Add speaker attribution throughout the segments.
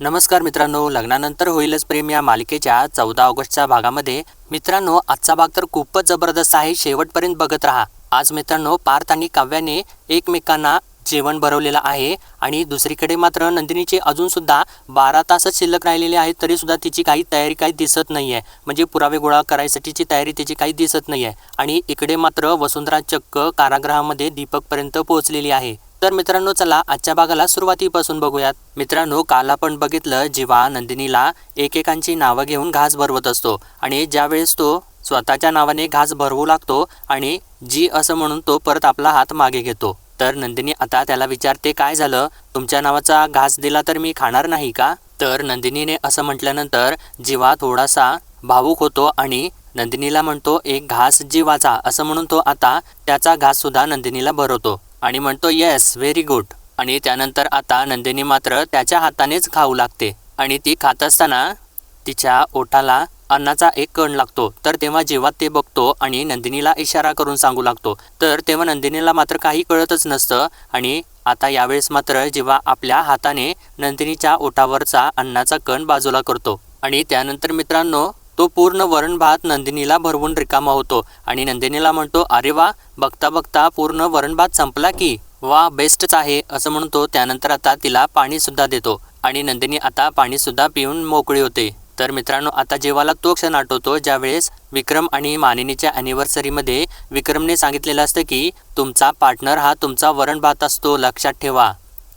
Speaker 1: नमस्कार मित्रांनो लग्नानंतर होईलच प्रेम या मालिकेच्या चौदा ऑगस्टच्या भागामध्ये. मित्रांनो आजचा भाग तर खूपच जबरदस्त आहे शेवटपर्यंत बघत राहा. आज मित्रांनो पार्थ आणि काव्याने एकमेकांना जेवण भरवलेलं आहे आणि दुसरीकडे मात्र नंदिनीचे अजून सुद्धा बारा तासच शिल्लक राहिलेले आहेत तरी सुद्धा तिची काही तयारी काही दिसत नाही आहे म्हणजे पुरावे गोळा करायसाठीची तयारी तिची काही दिसत नाही आहे आणि इकडे मात्र वसुंधरा चक्क कारागृहामध्ये दीपकपर्यंत पोहोचलेली आहे. तर मित्रांनो चला आजच्या भागाला सुरुवातीपासून बघूयात. मित्रांनो काल आपण बघितलं जिवा नंदिनीला एकेकांची नावं घेऊन घास भरवत असतो आणि ज्यावेळेस तो स्वतःच्या नावाने घास भरवू लागतो आणि जी असं म्हणून तो परत आपला हात मागे घेतो. तर नंदिनी आता त्याला विचारते काय झालं? तुमच्या नावाचा घास दिला तर मी खाणार नाही का? तर नंदिनीने असं म्हटल्यानंतर जीवा थोडासा भावूक होतो आणि नंदिनीला म्हणतो एक घास जीवाचा. असं म्हणून तो आता त्याचा घास सुद्धा नंदिनीला भरवतो. आणि म्हणतो येस व्हेरी गुड. आणि त्यानंतर आता नंदिनी मात्र त्याच्या हातानेच खाऊ लागते. आणि ती खात असताना तिच्या ओठाला अन्नाचा एक कण लागतो. तर तेव्हा जेव्हा ते बघतो आणि नंदिनीला इशारा करून सांगू लागतो तर तेव्हा नंदिनीला मात्र काही कळतच नसतं. आणि आता यावेळेस मात्र जेव्हा आपल्या हाताने नंदिनीच्या ओठावरचा अन्नाचा कण बाजूला करतो. आणि त्यानंतर मित्रांनो तो पूर्ण वरण भात नंदिनीला भरवून रिकामा होतो. आणि नंदिनीला म्हणतो अरे वा बघता बघता पूर्ण वरण भात संपला की. वा बेस्टच आहे असं म्हणतो. त्यानंतर आता तिला पाणीसुद्धा देतो. आणि नंदिनी आता पाणीसुद्धा पिऊन मोकळी होते. तर मित्रांनो आता जेव्हाला तो क्षण आठवतो ज्यावेळेस विक्रम आणि मानिनीच्या अॅनिव्हर्सरीमध्ये विक्रमने सांगितलेलं असतं की तुमचा पार्टनर हा तुमचा वरण भात असतो लक्षात ठेवा.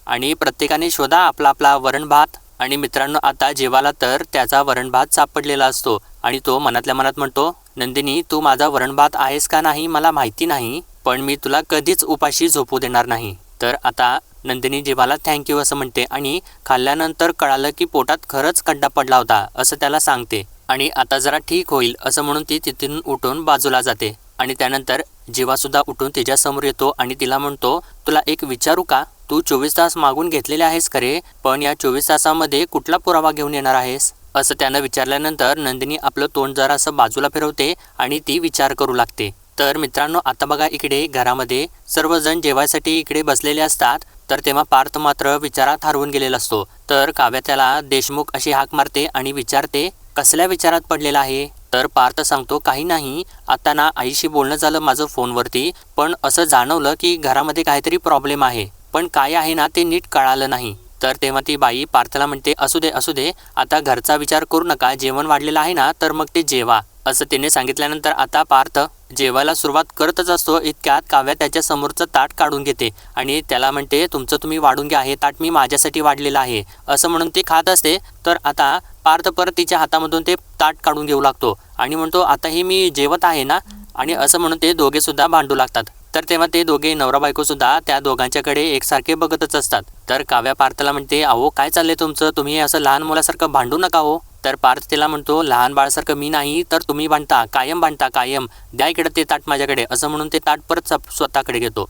Speaker 1: आणि प्रत्येकाने शोधा आपला आपला वरण भात. आणि मित्रांनो आता जेवाला तर त्याचा वरण भात सापडलेला असतो. आणि तो मनातल्या मनात म्हणतो नंदिनी तू माझा वरणभात आहेस का नाही मला माहिती नाही पण मी तुला कधीच उपाशी झोपू देणार नाही. तर आता नंदिनी जीवाला थँक्यू असं म्हणते आणि खाल्ल्यानंतर कळालं की पोटात खरंच खड्डा पडला होता असं त्याला सांगते. आणि आता जरा ठीक होईल असं म्हणून ती तिथून उठून बाजूला जाते. आणि त्यानंतर जीवासुद्धा उठून तिच्यासमोर येतो आणि तिला म्हणतो तुला एक विचारू का? तू चोवीस तास मागून घेतलेले आहेस खरे पण या चोवीस तासामध्ये कुठला पुरावा घेऊन येणार आहेस? असं त्यानं विचारल्यानंतर नंदिनी आपलं तोंड जरा असं बाजूला फिरवते आणि ती विचार करू लागते. तर मित्रांनो आता बघा इकडे घरामध्ये सर्वजण जेवायसाठी इकडे बसलेले असतात. तर तेव्हा पार्थ मात्र विचारात हरवून गेलेला असतो. तर काव्या त्याला देशमुख अशी हाक मारते आणि विचारते कसल्या विचारात पडलेला आहे? तर पार्थ सांगतो काही नाही. आता ना आईशी बोलणं झालं माझं फोनवरती पण असं जाणवलं की घरामध्ये काहीतरी प्रॉब्लेम आहे. पण काय आहे ना ते नीट कळालं नाही. तर तेव्हा ती बाई पार्थला म्हणते असू दे असू दे आता घरचा विचार करू नका जेवण वाढलेलं आहे ना तर मग ते जेवा. असं तिने सांगितल्यानंतर आता पार्थ जेवायला सुरुवात करतच असतो इतक्यात काव्या त्याच्या समोरचं ताट काढून घेते आणि त्याला म्हणते तुमचं तुम्ही वाढून घ्या हे ताट मी माझ्यासाठी वाढलेलं आहे. असं म्हणून ती खात असते तर आता पार्थ परत तिच्या हातामधून ते ताट काढून घेऊ लागतो आणि म्हणतो आताही मी जेवत आहे ना आणि असं म्हणून ते दोघे सुद्धा भांडू लागतात. तर तेव्हा ते दोघे नवरा बायको सुद्धा त्या दोघांच्याकडे एकसारखे बघतच असतात. तर काव्या पार्थला म्हणते अहो काय चाललंय तुमचं? तुम्ही असं लहान मुलासारखं भांडू नका हो. तर पार्थ तिला म्हणतो लहान बाळासारखं मी नाही तर तुम्ही भांडता कायम भांडता कायम. द्या इकडे ते ताट माझ्याकडे. असं म्हणून ते ताट परत स्वतःकडे घेतो.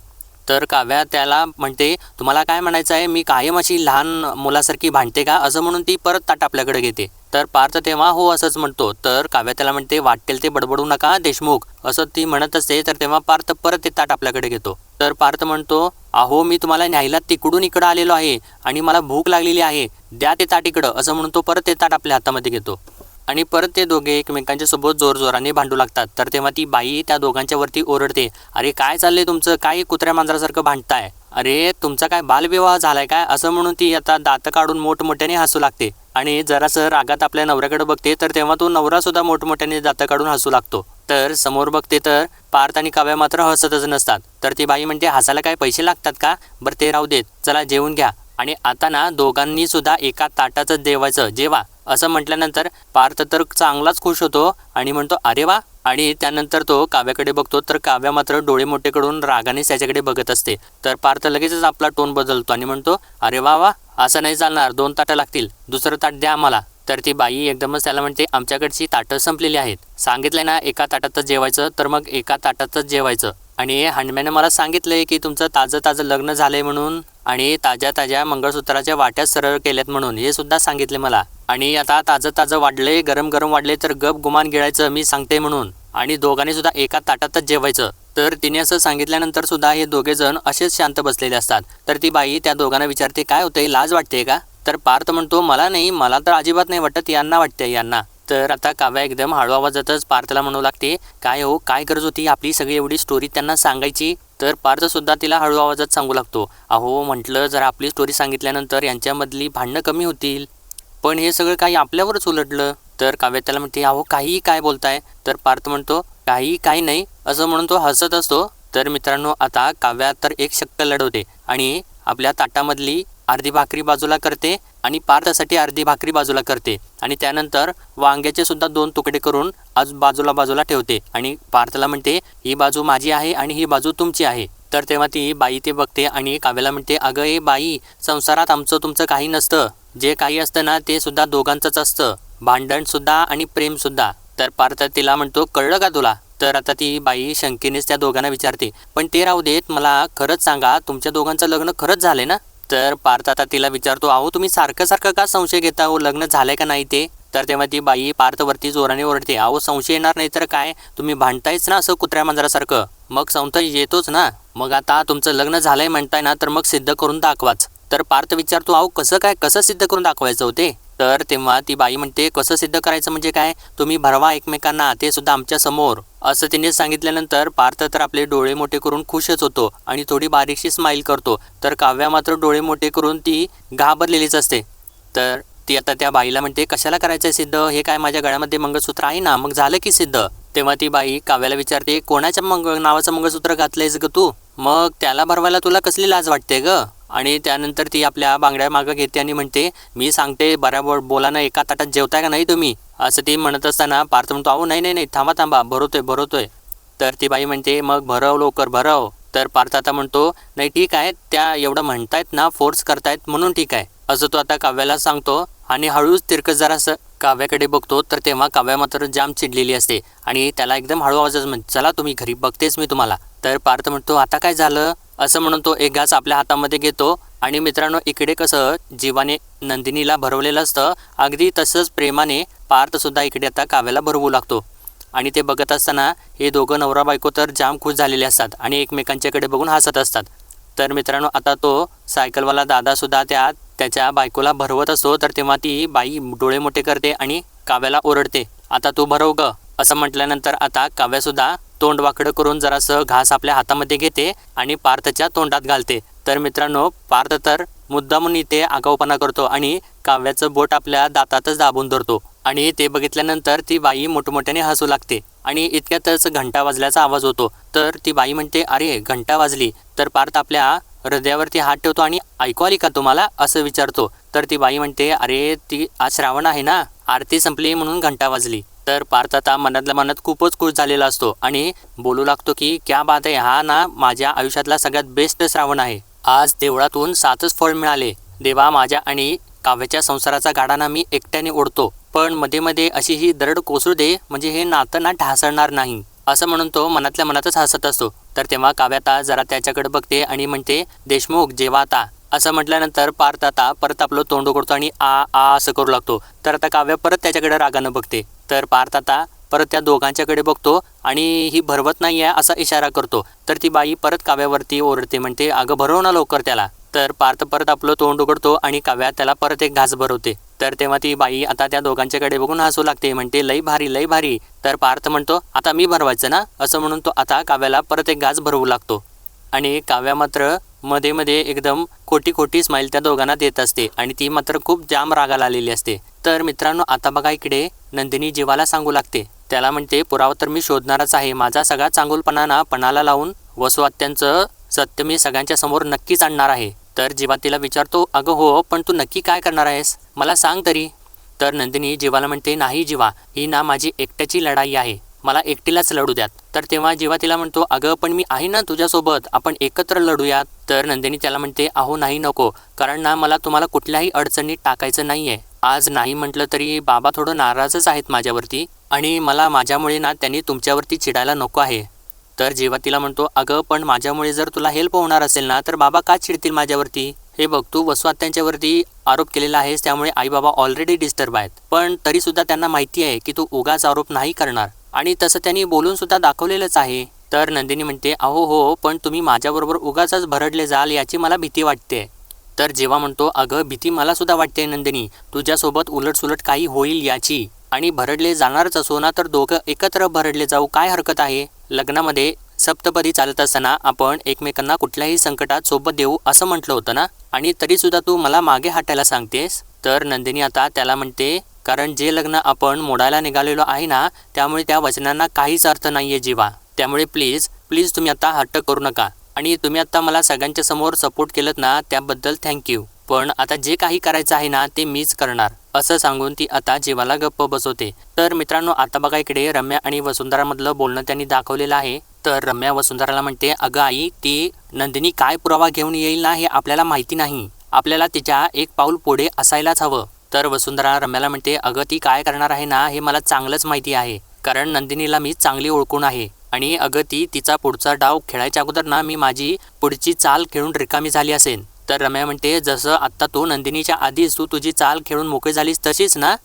Speaker 1: तर काव्या त्याला म्हणते तुम्हाला काय म्हणायचं आहे मी कायम अशी लहान मुलासारखी भांडते का? असं म्हणून ती परत ताट आपल्याकडे घेते. तर पार्थ तेव्हा हो असंच म्हणतो. तर काव्या त्याला म्हणते वाटेल ते बडबडू नका देशमुख. असं ती म्हणत असते तर तेव्हा पार्थ परत ते ताट आपल्याकडे घेतो. तर पार्थ म्हणतो अहो मी तुम्हाला न्यायला तिकडून इकडं आलेलो आहे आणि मला भूक लागलेली आहे. द्या ते ताट इकडं. असं म्हणून तो परत ते ताट आपल्या हातामध्ये घेतो. आणि परत ते दोघे एकमेकांच्या सोबत जोरजोराने भांडू लागतात. तर तेव्हा ती बाई त्या दोघांच्या वरती ओरडते अरे काय चाललंय तुमचं? काय कुत्र्या मांजरासारखं भांडताय? अरे तुमचा काय बालविवाह झालाय काय? असं म्हणून ती आता दात काढून मोठमोठ्याने हसू लागते. आणि जरासं रागात आपल्या नवऱ्याकडे बघते तर तेव्हा तो नवरा सुद्धा मोठमोठ्याने दात काढून हसू लागतो. तर समोर बघते तर पार्थ आणि काव्या मात्र हसतच नसतात. तर ती बाई म्हणते हसायला काय पैसे लागतात का? बरं ते राहू देत. चला जेवून घ्या. आणि आता ना दोघांनी सुद्धा एका ताटाचं जेवायचं. जेवा. असं म्हटल्यानंतर पार्थ तर चांगलाच खुश होतो आणि म्हणतो अरे वा! आणि त्यानंतर तो काव्याकडे बघतो तर काव्या मात्र डोळे मोठे करून रागाने त्याच्याकडे बघत असते. तर पार्थ लगेचच आपला टोन बदलतो आणि म्हणतो अरे वा वा! असं नाही चालणार. दोन ताटं लागतील. दुसरं ताट द्या आम्हाला. तर ती बाई एकदमच त्याला म्हणते आमच्याकडची ताटं संपलेली आहेत. सांगितलंय ना एका ताटातच जेवायचं तर मग एका ताटातच जेवायचं. आणि हंडम्याने मला सांगितलंय की तुमचं ताजं ताजं लग्न झालंय म्हणून आणि ताज्या ताज्या मंगळसूत्राच्या वाट्या सरळ केल्यात म्हणून हे सुद्धा सांगितले मला. आणि आता ताजं ताजं वाढले गरम गरम वाढले तर गप गुमान गिळायचं मी सांगते म्हणून. आणि दोघांनी सुद्धा एका ताटातच जेवायचं. तर तिने असं सांगितल्यानंतर सुद्धा हे दोघे जण असेच शांत बसलेले असतात. तर ती बाई त्या दोघांना विचारते काय होतंय लाज वाटते का? तर पार्थ म्हणतो मला नाही मला तर अजिबात नाही वाटत यांना वाटते यांना. तर आता काव्या एकदम हळू आवाजातच पार्थला म्हणू लागते. काय हो काय गरज होती आपली सगळी एवढी स्टोरी त्यांना सांगायची? तर पार्थ सुद्धा तिला हळू आवाजात सांगू लागतो. अहो म्हटलं जर आपली स्टोरी सांगितल्यानंतर यांच्यामधली भांडणं कमी होतील. पण हे सगळं काही आपल्यावरच उलटलं. तर काव्या त्याला म्हणते अहो काहीही काय बोलताय? तर पार्थ म्हणतो काही काही नाही. असं म्हणून तो हसत असतो. तर मित्रांनो आता काव्या तर एक शक्क लढवते आणि आपल्या ताटामधली अर्धी भाकरी बाजूला करते आणि पार्थसाठी अर्धी भाकरी बाजूला करते. आणि त्यानंतर वांग्याचे सुद्धा दोन तुकडे करून आज बाजूला बाजूला ठेवते. आणि पार्थला म्हणते ही बाजू माझी आहे आणि ही बाजू तुमची आहे. तर तेव्हा ती बाई ते बघते आणि काव्याला म्हणते अगं ए बाई संसारात आमचं तुमचं काही नसतं. जे काही असतं ना ते सुद्धा दोघांचंच असतं. भांडणसुद्धा आणि प्रेमसुद्धा तर पार्थ तिला म्हणतो कळलं का तुला? तर आता ती बाई शंकेनेच त्या दोघांना विचारते पण ते राहू देत मला खरंच सांगा तुमच्या दोघांचं लग्न खरंच झालंय ना? तर पार्थ आता तिला विचारतो अहो तुम्ही सारखं सारखं का संशय घेता? हो लग्न झालंय का नाही ते? तर तेव्हा ती बाई पार्थवरती जोराने ओरडते अहो संशय येणार नाही तर काय? तुम्ही भांडतायच ना असं कुत्र्या मांजरासारखं. मग संशय येतोच ना. मग आता तुमचं लग्न झालंय म्हणताय ना तर मग सिद्ध करून दाखवाच. तर पार्थ विचारतो अहो कसं काय? कसं सिद्ध करून दाखवायचं होते तर तेव्हा ती बाई म्हणते कसं सिद्ध करायचं म्हणजे काय? तुम्ही भरवा एकमेकांना ते सुद्धा आमच्यासमोर. असं तिने सांगितल्यानंतर पार्थ तर आपले डोळे मोठे करून खुशच होतो आणि थोडी बारीकशी स्माईल करतो. तर काव्या मात्र डोळे मोठे करून ती घाबरलेलीच असते. तर ती आता त्या बाईला म्हणते कशाला करायचं सिद्ध? हे काय माझ्या गळ्यामध्ये मंगळसूत्र आहे ना? मग झालं की सिद्ध. तेव्हा ती बाई काव्याला विचारते कोणाच्या मंग नावाचं मंगळसूत्र घातलंयस ग तू? मग त्याला भरवायला तुला कसली लाज वाटते ग? आणि त्यानंतर ती आपल्या बांगड्या मागं घेते आणि म्हणते मी सांगते बराबर बोला ना एका ताटात जेवताय का नाही तुम्ही? असं ती म्हणत असताना पार्थ म्हणतो अहो नाही नाही नाही थांबा थांबा भरवतोय भरवतोय. तर ती बाई म्हणते मग भरव लवकर भरव. तर पार्थ आता म्हणतो नाही ठीक आहे त्या एवढं म्हणतायत ना फोर्स करतायत म्हणून ठीक आहे. असं तो आता काव्याला सांगतो आणि हळूच तिरकस जरासं काव्याकडे बघतो तर तेव्हा काव्या मात्र जाम चिडलेली असते. आणि त्याला एकदम हळू आवाजात म्हण चला तुम्ही घरी बघतेच मी तुम्हाला. तर पार्थ म्हणतो आता काय झालं? असं म्हणून तो एक घास आपल्या हातामध्ये घेतो. आणि मित्रांनो इकडे कसं जीवाने नंदिनीला भरवलेलं असतं. अगदी तसंच प्रेमाने पार्थसुद्धा इकडे आता काव्याला भरवू लागतो. आणि ते बघत असताना हे दोघं नवरा बायको तर जाम खुश झालेले असतात आणि एकमेकांच्याकडे बघून हसत असतात. तर मित्रांनो आता तो सायकलवाला दादासुद्धा त्या त्याच्या बायकोला भरवत असतो तर तेव्हा ती बाई डोळे मोठे करते आणि काव्याला ओरडते. आता तू भरव ग असं म्हटल्यानंतर आता काव्यासुद्धा तोंड वाकडं करून जरासं घास आपल्या हातामध्ये घेते आणि पार्थच्या तोंडात घालते. तर मित्रांनो पार्थ तर मुद्दामून इथे आगाऊपणा करतो आणि काव्याचं बोट आपल्या दातातच दाबून धरतो. आणि ते बघितल्यानंतर ती बाई मोठमोठ्याने हसू लागते. आणि इतक्यातच घंटा वाजल्याचा आवाज होतो. तर ती बाई म्हणते अरे घंटा वाजली. तर पार्थ आपल्या हृदयावरती हात ठेवतो आणि ऐकू आली का तुम्हाला? असं विचारतो. तर ती बाई म्हणते अरे ती आज श्रावण आहे ना. आरती संपली म्हणून घंटा वाजली. तर पार्थ आता मनातल्या मनात खूपच खुश झालेला असतो आणि बोलू लागतो की क्या बात आहे हा ना माझ्या आयुष्यातला सगळ्यात बेस्ट श्रावण आहे. आज देवळातून सातच फळ मिळाले. देवा माझ्या आणि काव्याच्या संसाराचा गाडाना मी एकट्याने ओढतो. पण मध्ये मध्ये अशी ही दरड कोसळू दे म्हणजे हे नातं ना ढासळणार नाही असं म्हणून तो मनातल्या मनातच हसत असतो. तर तेव्हा काव्याता जरा त्याच्याकडे बघते आणि म्हणते देशमुख जेवा आता. असं म्हटल्यानंतर पार्थ आता परत आपलं तोंड उघडतो आणि आ आ असं करू लागतो. तर आता काव्य परत त्याच्याकडे रागानं बघते. तर पार्थ आता परत त्या दोघांच्याकडे बघतो आणि ही भरवत नाही आहे असा इशारा करतो. तर ती बाई परत काव्यावरती ओरडते म्हणते अगं भरव ना लवकर त्याला. तर पार्थ परत आपलं तोंड उघडतो आणि काव्या त्याला परत एक घास भरवते. तर तेव्हा ती बाई आता त्या दोघांच्याकडे बघून हसू लागते म्हणते लई भारी लई भारी. तर पार्थ म्हणतो आता मी भरवायचं ना? असं म्हणून तो आता काव्याला परत एक गाज भरवू लागतो. आणि काव्या मात्रमध्ये मध्ये एकदम खोटी खोटी स्माईल त्या दोघांना देत असते आणि ती मात्र खूप जाम रागाला आलेली असते. तर मित्रांनो आता बघा इकडे नंदिनी जीवाला सांगू लागते. त्याला म्हणते पुरावा तर मी शोधणारच आहे. माझा सगळा चांगुलपणा ना पणाला लावून वसुवात्यांचं सत्य मी सगळ्यांच्या समोर नक्कीच आणणार आहे. तर जीवा तिला विचारतो अगं हो पण तू नक्की काय करणार आहेस? मला सांग तरी. तर नंदिनी जीवाला म्हणते नाही जीवा ही ना माझी एकट्याची लढाई आहे. मला एकटीलाच लढू द्यात. तर तेव्हा जेव्हा तिला म्हणतो अगं पण मी आहे ना तुझ्यासोबत आपण एकत्र लढूयात. तर नंदिनी त्याला म्हणते अहो नाही नको. कारण ना मला तुम्हाला कुठल्याही अडचणीत टाकायचं नाही आहे आज नाही म्हटलं तरी बाबा थोडं नाराजच आहेत माझ्यावरती आणि मला माझ्यामुळे ना त्यांनी तुमच्यावरती चिडायला नको आहे. तर जेव्हा तिला म्हणतो अगं पण माझ्यामुळे जर तुला हेल्प होणार असेल ना तर बाबा का चिडतील माझ्यावरती? हे बघ तू वसुआत्यांच्यावरती आरोप केलेला आहेस त्यामुळे आई बाबा ऑलरेडी डिस्टर्ब आहेत. पण तरीसुद्धा त्यांना माहिती आहे की तू उगाच आरोप नाही करणार. आणि तसं त्यांनी बोलून सुद्धा दाखवलेलंच आहे. तर नंदिनी म्हणते अहो हो पण तुम्ही माझ्याबरोबर उगाचच भरडले जाल याची मला भीती वाटते. तर जेव्हा म्हणतो अगं भीती मला सुद्धा वाटते नंदिनी तुझ्यासोबत उलटसुलट काही होईल याची. आणि भरडले जाणारच असो ना तर दोघं एकत्र भरडले जाऊ काय हरकत आहे? लग्नामध्ये सप्तपदी चालत असताना आपण एकमेकांना कुठल्याही संकटात सोबत देऊ असं म्हटलं होतं ना? आणि तरीसुद्धा तू मला मागे हटायला सांगतेस? तर नंदिनी आता त्याला म्हणते कारण जे लग्न आपण मोडायला निघालेलो आहे ना त्यामुळे त्या वचनांना काहीच अर्थ नाही आहे जीवा. त्यामुळे प्लीज प्लीज तुम्ही आता हट्ट करू नका. आणि तुम्ही आता मला सगळ्यांच्या समोर सपोर्ट केलं ना त्याबद्दल थँक्यू पण आता जे काही करायचं आहे ना ते मीच करणार. असं सांगून ती आता जीवाला गप्प बसवते. तर मित्रांनो आता बघा इकडे रम्या आणि वसुंधरामधलं बोलणं त्यांनी दाखवलेलं आहे. तर रम्या वसुंधराला म्हणते अगं आई ती नंदिनी काय पुरावा घेऊन येईल ना हे आपल्याला माहिती नाही. आपल्याला तिच्या एक पाऊल पुढे असायलाच हवं. तर वसुंधरा रम्याला म्हणते अगं ती काय करणार आहे ना हे मला चांगलंच माहिती आहे. कारण नंदिनीला मी चांगली ओळखून आहे. आणि अगं ती तिचा पुढचा डाव खेळायच्या अगोदर ना मी माझी पुढची चाल खेळून रिकामी झाली असेल तर रम्या म्हणते जसं आत्ता तू नंदिनीच्या आधीच तू तुझी चाल खेळून मोकळी झालीस तशीच ना?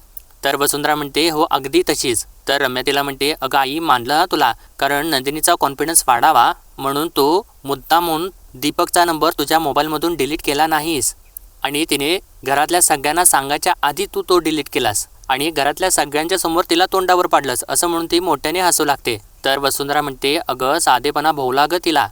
Speaker 1: तर वसुंधरा म्हणते हो अगदी तशीच. तर रम्या तिला म्हणते अगं आई मानलं ना तुला? कारण नंदिनीचा कॉन्फिडन्स वाढावा म्हणून तू म्हणून दीपकचा नंबर तुझ्या मोबाईलमधून डिलीट केला नाहीस. आणि तिने घरातल्या सगळ्यांना सांगायच्या आधी तू तो डिलीट केलास. आणि घरातल्या सगळ्यांच्या समोर तिला तोंडावर पाडलंस असं म्हणून ती मोठ्याने हसू लागते. तर वसुंधरा म्हणते अगं साधेपणा भोवला गं तिला.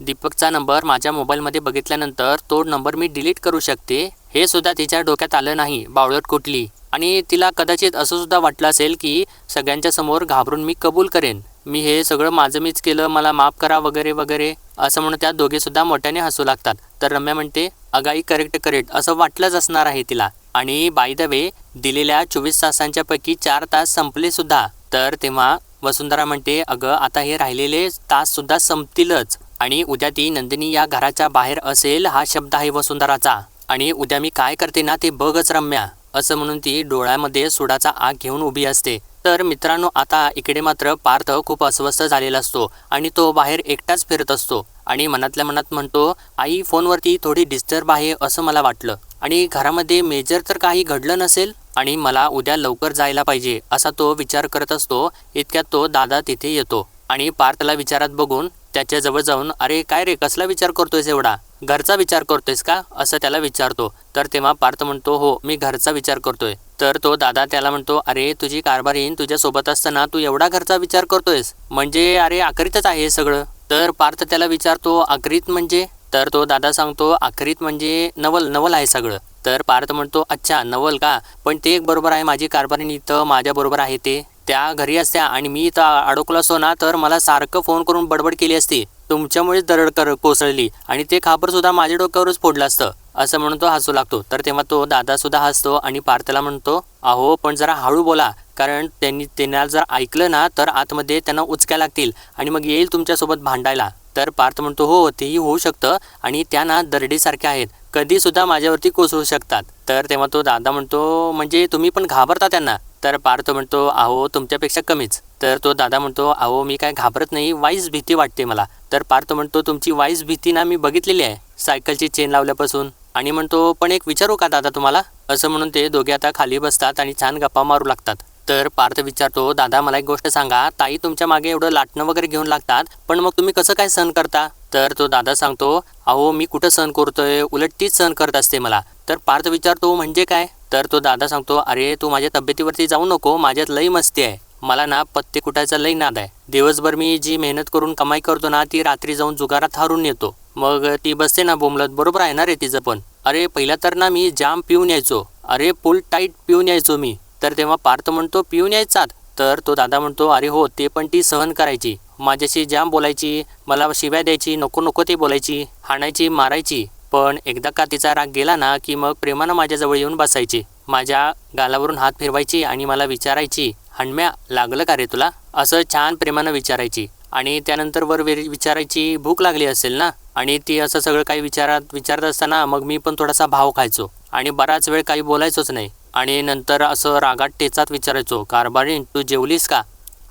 Speaker 1: दीपकचा नंबर माझ्या मोबाईलमध्ये बघितल्यानंतर तो नंबर मी डिलीट करू शकते? हे सुद्धा तिच्या डोक्यात आलं नाही बावळट कुठली? आणि तिला कदाचित असं सुद्धा वाटलं असेल की सगळ्यांच्या समोर घाबरून मी कबूल करेन. मी हे सगळं माझं मीच केलं मला माफ करा वगैरे वगैरे असं म्हणून त्या दोघे सुद्धा मोठ्याने हसू लागतात. तर रम्या म्हणते अगाई करेक्ट करेक्ट असं वाटलंच असणार आहे तिला. आणि बाय द वे दिलेल्या चोवीस तासांच्या पैकी चार तास संपले सुद्धा. तर तेव्हा वसुंधरा म्हणते अगं आता हे राहिलेले तास सुद्धा संपतीलच. आणि उद्या ती नंदिनी या घराच्या बाहेर असेल हा शब्द आहे वसुंधराचा. आणि उद्या मी काय करते ना ते बघच रम्या. असं म्हणून ती डोळ्यामध्ये सुडाचा आग घेऊन उभी असते. तर मित्रांनो आता इकडे मात्र पार्थ खूप अस्वस्थ झालेला असतो आणि तो बाहेर एकटाच फिरत असतो. आणि मनातल्या मनात म्हणतो आई फोनवरती थोडी डिस्टर्ब आहे असं मला वाटलं. आणि घरामध्ये मेजर तर काही घडलं नसेल आणि मला उद्या लवकर जायला पाहिजे असा तो विचार करत असतो. इतक्यात तो दादा तिथे येतो आणि पार्थला विचारात बघून त्याच्याजवळ जाऊन अरे काय रे कसला विचार करतोयस एवढा? घरचा विचार करतोयस का? असं त्याला विचारतो. तर तेव्हा पार्थ म्हणतो हो मी घरचा विचार करतोय. तर तो दादा त्याला म्हणतो अरे तुझी कारभारीन तुझ्यासोबत असताना तू एवढा घरचा विचार करतोयस. म्हणजे अरे आखरीतच आहे सगळं. तर पार्थ त्याला विचारतो आखरीत म्हणजे? तर तो दादा सांगतो आखरीत म्हणजे नवल नवल आहे सगळं. तर पार्थ म्हणतो अच्छा नवल का? पण ते एक बरोबर आहे माझी कारभारीन इथं माझ्याबरोबर आहे ते. त्या घरी असत्या आणि मी इथं अडकलो असतो ना तर मला सारखं फोन करून बडबड केली असती. तुमच्यामुळेच दरड कर कोसळली आणि ते खापर सुद्धा माझ्या डोक्यावरच फोडलं असतं. असं म्हणून तो हसू लागतो. तर तेव्हा तो दादा सुद्धा हसतो आणि पार्थला म्हणतो अहो पण जरा हळू बोला. कारण त्यांनी त्यांना जर ऐकलं ना तर आतमध्ये त्यांना उचक्या लागतील आणि मग येईल तुमच्यासोबत भांडायला. तर पार्थ म्हणतो हो, हो तेही होऊ शकतं आणि त्या ना दरडीसारख्या आहेत. कधीसुद्धा माझ्यावरती कोसळू शकतात. तर तेव्हा तो दादा म्हणतो म्हणजे तुम्ही पण घाबरता त्यांना? तर पार्थ म्हणतो अहो तुमच्यापेक्षा कमीच. तर तो दादा म्हणतो अहो मी काय घाबरत नाही वाईस भीती वाटते मला. तर पार्थ म्हणतो तुमची वाईस भीती ना मी बघितलेली आहे सायकलची चेन लावल्यापासून. आणि म्हणतो पण एक विचारू का दादा तुम्हाला? असं म्हणून ते दोघे आता खाली बसतात आणि छान गप्पा मारू लागतात. तर पार्थ विचारतो दादा मला एक गोष्ट सांगा. ताई तुमच्या मागे एवढं लाटणं वगैरे घेऊन लागतात पण मग तुम्ही कसं काय सहन करता? तर तो दादा सांगतो अहो मी कुठं सहन करतोय? उलट तीच सहन करत असते मला. तर पार्थ विचारतो म्हणजे काय? तर तो दादा सांगतो अरे तू माझ्या तब्येतीवरती जाऊ नको माझ्यात लई मस्ती आहे. मला ना पत्ते कुटायचा लई नाद आहे. दिवसभर मी जी मेहनत करून कमाई करतो ना ती रात्री जाऊन जुगारात हारून येतो मग ती बसते ना बोमलत बरोबर आहे ना रे तिचं पण? अरे पहिला तर ना मी जाम पिऊन यायचो. अरे फुल टाईट पिऊन यायचो मी. तर तेव्हा पार्थ म्हणतो पिऊन यायचात? तर तो दादा म्हणतो अरे हो ते पण ती सहन करायची. माझ्याशी जाम बोलायची मला शिव्या द्यायची नको नको ते बोलायची हाणायची मारायची. पण एकदा का तिचा राग गेला ना की मग प्रेमानं माझ्याजवळ येऊन बसायची. माझ्या गालावरून हात फिरवायची आणि मला विचारायची हणम्या लागलं का रे तुला? असं छान प्रेमानं विचारायची. आणि त्यानंतर वर वेरी विचारायची भूक लागली असेल ना? आणि ती असं सगळं काही विचारात विचारत असताना मग मी पण थोडासा भाव खायचो. आणि बराच वेळ काही बोलायचोच नाही. आणि नंतर असं रागात टेचात विचारायचो कारभारीण तू जेवलीस का?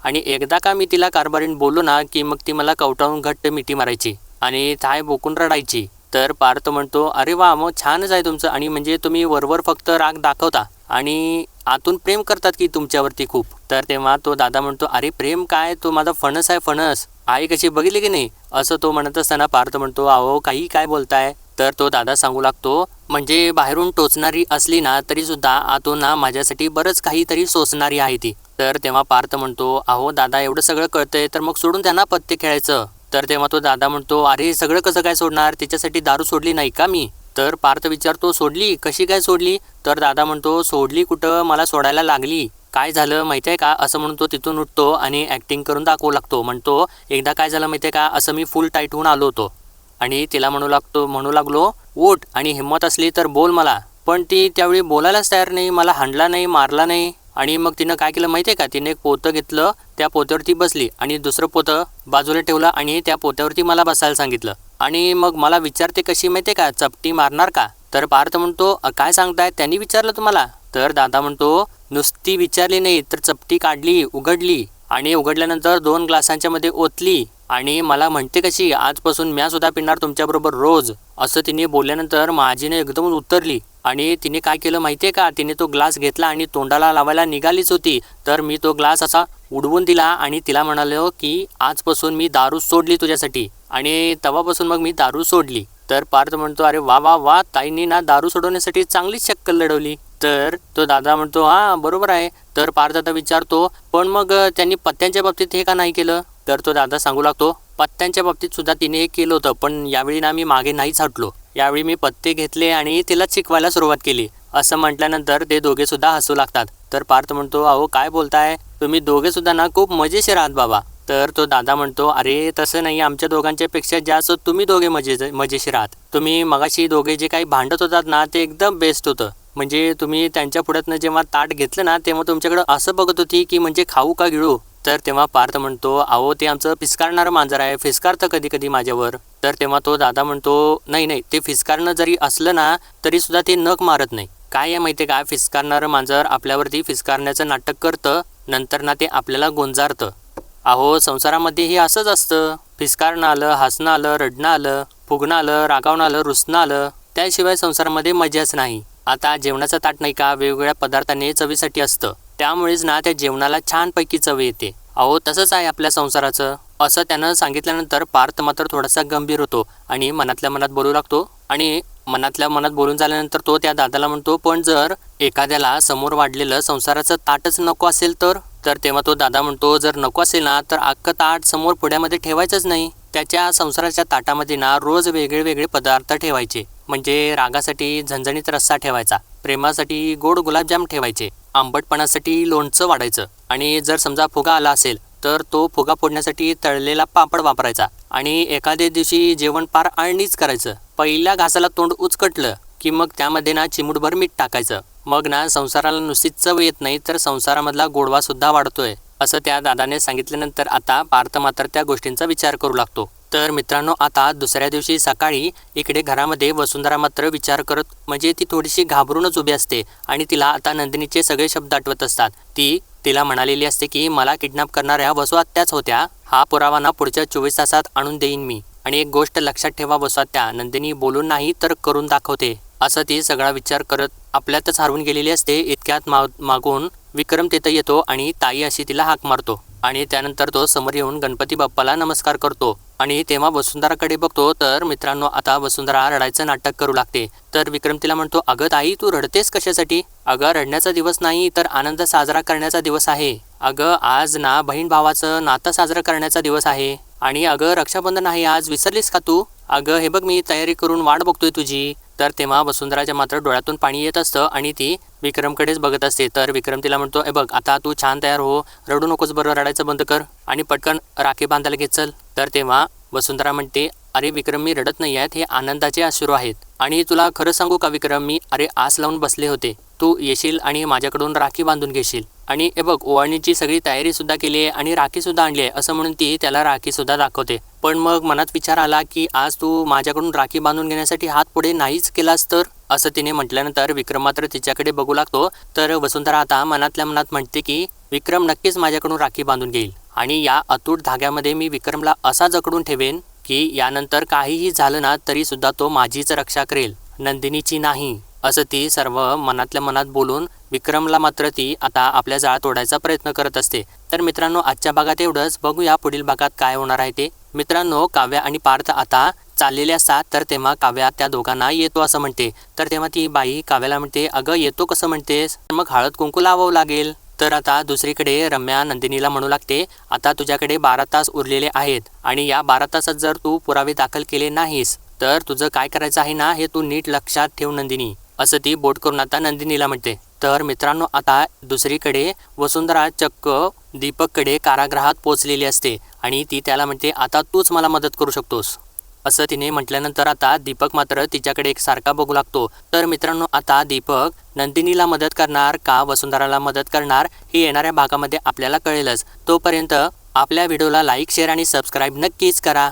Speaker 1: आणि एकदा का मी तिला कारभारीण बोललो ना की मग ती मला कवटाळून घट्ट मिठी मारायची. आणि थाय बोकून रडायची. तर पार्थ म्हणतो अरे वा मग छानच आहे तुमचं. आणि म्हणजे तुम्ही वरवर फक्त राग दाखवता. आणि आतून प्रेम करतात की तुमच्यावरती खूप. तर तेव्हा तो दादा म्हणतो अरे प्रेम काय? तो माझा फणस आहे फणस. आई कशी बघितली की नाही? असं तो म्हणत असताना पार्थ म्हणतो अहो काही काय बोलताय? तर तो दादा सांगू लागतो म्हणजे बाहेरून टोचणारी असली ना तरी सुद्धा आतून ना माझ्यासाठी बरंच काहीतरी सोसणारी आहे ती. तर तेव्हा पार्थ म्हणतो अहो दादा एवढं सगळं कळतंय तर मग सोडून त्यांना पत्ते खेळायचं. तर तेव्हा तो दादा म्हणतो अरे सगळं कसं काय सोडणार? तिच्यासाठी दारू सोडली नाही का मी? तर पार्थ विचारतो सोडली? कशी काय सोडली? तर दादा म्हणतो सोडली कुठं? मला सोडायला लागली. काय झालं? माहिती आहे का? असं म्हणून तो तिथून उठतो आणि ॲक्टिंग करून दाखवू लागतो. म्हणतो एकदा काय झालं माहिती आहे का? असं मी फुल टाईट होऊन आलो होतो. आणि तिला म्हणू लागतो म्हणू लागलो ओट आणि हिंमत असली तर बोल मला. पण ती त्यावेळी बोलायलाच तयार नाही मला हांडला नाही मारला नाही. आणि मग तिनं काय केलं माहिती आहे का? तिने एक पोतं घेतलं त्या पोत्यावरती बसली आणि दुसरं पोतं बाजूला ठेवलं आणि त्या पोत्यावरती मला बसायला सांगितलं. आणि मग मला विचारते कशी माहिती आहे का? चपटी मारणार का? तर पार्थ म्हणतो काय सांगताय? त्यांनी विचारलं तुम्हाला. तर दादा म्हणतो नुसती विचारली नाही तर चपटी काढली उघडली आणि उघडल्यानंतर दोन ग्लासांच्या मध्ये ओतली आणि मला म्हणते कशी आजपासून म्या सुद्धा पिणार तुमच्याबरोबर रोज असं तिने बोलल्यानंतर माझीने एकदम उतरली आणि तिने काय केलं माहिती आहे का? तिने तो ग्लास घेतला आणि तोंडाला लावायला निघालीच होती. तर मी तो ग्लास असा उडवून दिला आणि तिला म्हणालो की आजपासून मी दारू सोडली तुझ्यासाठी. आणि तेव्हापासून मग मी दारू सोडली. तर पार्थ म्हणतो अरे वा वा वा ताईंनी ना दारू सोडवण्यासाठी चांगलीच शक्कल लढवली. तर तो दादा म्हणतो हा बरोबर आहे. तर पार्थ आता विचारतो पण मग त्यांनी पत्त्यांच्या बाबतीत हे का नाही केलं? तर तो दादा सांगू लागतो पत्त्यांच्या बाबतीत सुद्धा तिने हे केलं होतं पण यावेळी ना मी मागे नाहीच हटलो. यावेळी मी पत्ते घेतले आणि तिला शिकवायला सुरुवात केली. असं म्हटल्यानंतर ते दोघे सुद्धा हसू लागतात. तर पार्थ म्हणतो अहो काय बोलताय? तुम्ही दोघे सुद्धा ना खूप मजेशीर आहात बाबा. तर तो दादा म्हणतो अरे तसं नाही. आमच्या दोघांच्या पेक्षा जास्त तुम्ही दोघे मजे मजेशीर आहात. तुम्ही मगाशी दोघे जे काही भांडत होतात ना ते एकदम बेस्ट होतं. म्हणजे तुम्ही त्यांच्या पुढ्यातनं जेव्हा ताट घेतलं ना तेव्हा तुमच्याकडं असं बघत होती की म्हणजे खाऊ का गिळू? तर तेव्हा पार्थ म्हणतो अहो ते आमचं फिसकारणारं मांजर आहे. फिसकारतं कधी कधी माझ्यावर. तर तेव्हा तो दादा म्हणतो नाही नाही. ते फिसकारणं जरी असलं ना तरी सुद्धा ते नख मारत नाही. काय आहे माहिती आहे का? फिसकारणारं मांजर आपल्यावरती फिसकारण्याचं नाटक करतं नंतर ना ते आपल्याला गोंजारतं. अहो संसारामध्ये हे असंच असतं. फिसकारणं आलं हसणं आलं रडणं आलं फुगणं आलं रागावणं आलं रुसणं आलं त्याशिवाय संसारामध्ये मजाच नाही. आता जेवणाचं ताट नाही का? वेगवेगळ्या पदार्थाने चवीसाठी असतं. त्यामुळेच ना त्या जेवणाला छानपैकी चव येते. अहो तसंच आहे आपल्या संसाराचं. असं त्यानं सांगितल्यानंतर पार्थ मात्र थोडासा गंभीर होतो आणि मनातल्या मनात बोलू लागतो आणि मनातल्या मनात बोलून झाल्यानंतर तो त्या दादाला म्हणतो पण जर एखाद्याला समोर वाढलेलं संसाराचं ताटच नको असेल तर? तर तेव्हा तो दादा म्हणतो जर नको असेल ना तर अख्खं ताट समोर पुढ्यामध्ये ठेवायचंच नाही. त्याच्या संसाराच्या ताटामध्ये ना रोज वेगळे वेगळे पदार्थ ठेवायचे. म्हणजे रागासाठी झणझणीत रस्सा ठेवायचा. प्रेमासाठी गोड गुलाबजाम ठेवायचे. आंबटपणासाठी लोणचं वाढायचं. आणि जर समजा फुगा आला असेल तर तो फुगा फोडण्यासाठी तळलेला पापड वापरायचा आणि एखाद्या दिवशी जेवण पार आळणीच करायचं. पहिल्या घासाला तोंड उचकटलं की मग त्यामध्ये ना चिमूटभर मीठ टाकायचं. मग ना संसाराला नुसतीच चव येत नाही तर संसारामधला गोडवा सुद्धा वाढतोय असं त्या दादाने सांगितल्यानंतर आता पार्थ मात्र त्या गोष्टींचा विचार करू लागतो. तर मित्रांनो आता दुसऱ्या दिवशी सकाळी इकडे घरामध्ये वसुंधरा मात्र विचार करत म्हणजे ती थोडीशी घाबरूनच उभी असते आणि तिला आता नंदिनीचे सगळे शब्द आठवत असतात. ती तिला म्हणालेली असते की मला किडनॅप करणाऱ्या वसुआत्याच होत्या. हा पुरावा ना पुढच्या चोवीस तासात आणून देईन मी. आणि एक गोष्ट लक्षात ठेवा वसुआत्या नंदिनी बोलून नाही तर करून दाखवते. असं ती सगळा विचार करत आपल्यातच हरवून गेलेली असते इतक्यात मा मागून विक्रम तिथं येतो आणि ताई अशी तिला हाक मारतो. आणि त्यानंतर तो समोर येऊन गणपती बाप्पाला नमस्कार करतो. आणि तेव्हा वसुंधराकडे बघतो तर मित्रांनो आता वसुंधरा रडायचं नाटक करू लागते. तर विक्रम तिला म्हणतो अगं ताई तू रडतेस कशासाठी? अगं रडण्याचा दिवस नाही तर आनंद साजरा करण्याचा दिवस आहे. अगं आज ना बहीण भावाचं नातं साजरं करण्याचा दिवस आहे. आणि अगं रक्षाबंधन आहे आज विसरलीस का तू? अगं हे बघ मी तयारी करून वाट बघतोय तुझी. तर तेव्हा वसुंधराच्या मात्र डोळ्यातून पाणी येत असतं आणि ती विक्रमकडेच बघत असते. तर विक्रम तिला म्हणतो ए बघ आता तू छान तयार हो. रडू नकोस बरं रडायचं बंद कर आणि पटकन राखी बांधायला घेत चल. तर तेव्हा वसुंधरा म्हणते अरे विक्रम मी रडत नाही आहेत हे आनंदाचे अश्रू आहेत. आणि तुला खरं सांगू का विक्रम मी अरे आस लावून बसले होते. तू येशील आणि माझ्याकडून राखी बांधून घेशील. आणि हे बघ ओवाळणीची सगळी तयारीसुद्धा केली आहे आणि राखीसुद्धा आणली आहे. असं म्हणून ती त्याला राखीसुद्धा दाखवते. पण मग मनात विचार आला की आज तू माझ्याकडून राखी बांधून घेण्यासाठी हात पुढे नाहीच केलास तर? असं तिने म्हटल्यानंतर विक्रम मात्र तिच्याकडे बघू लागतो. तर वसुंधरा आता मनातल्या मनात म्हणते की विक्रम नक्कीच माझ्याकडून राखी बांधून घेईल आणि या अतूट धाग्यामध्ये मी विक्रमला असा जकडून ठेवेन की यानंतर काहीही झालं ना तरीसुद्धा तो माझीच रक्षा करेल. नंदिनीची नाही. असं ती सर्व मनातल्या मनात बोलून विक्रमला मात्र ती आता आपल्या जाळा तोडायचा प्रयत्न करत असते. तर मित्रांनो आजच्या भागात एवढंच. बघूया पुढील भागात काय होणार आहे ते. मित्रांनो काव्या आणि पार्थ आता चाललेले असतात. तर तेव्हा काव्या त्या दोघांना येतो असं म्हणते. तर तेव्हा ती बाई काव्याला म्हणते अगं येतो कसं म्हणतेस? तर मग हळद कुंकू लावावं लागेल. तर आता दुसरीकडे रम्या नंदिनीला म्हणू लागते आता तुझ्याकडे बारा तास उरलेले आहेत आणि या बारा तासात जर तू पुरावे दाखल केले नाहीस तर तुझं काय करायचं आहे ना हे तू नीट लक्षात ठेव नंदिनी. असं ती बोट करून आता नंदिनीला म्हणते. तर मित्रांनो आता दुसरीकडे वसुंधरा चक्क दीपककडे कारागृहात पोचलेली असते आणि ती त्याला म्हणते आता तूच मला मदत करू शकतोस. असं तिने म्हटल्यानंतर आता दीपक मात्र तिच्याकडे एक सारखा बघू लागतो. तर मित्रांनो आता दीपक नंदिनीला मदत करणार का वसुंधराला मदत करणार हे येणाऱ्या भागामध्ये आपल्याला कळेलच. तोपर्यंत आपल्या व्हिडिओला लाईक शेअर आणि सबस्क्राईब नक्कीच करा.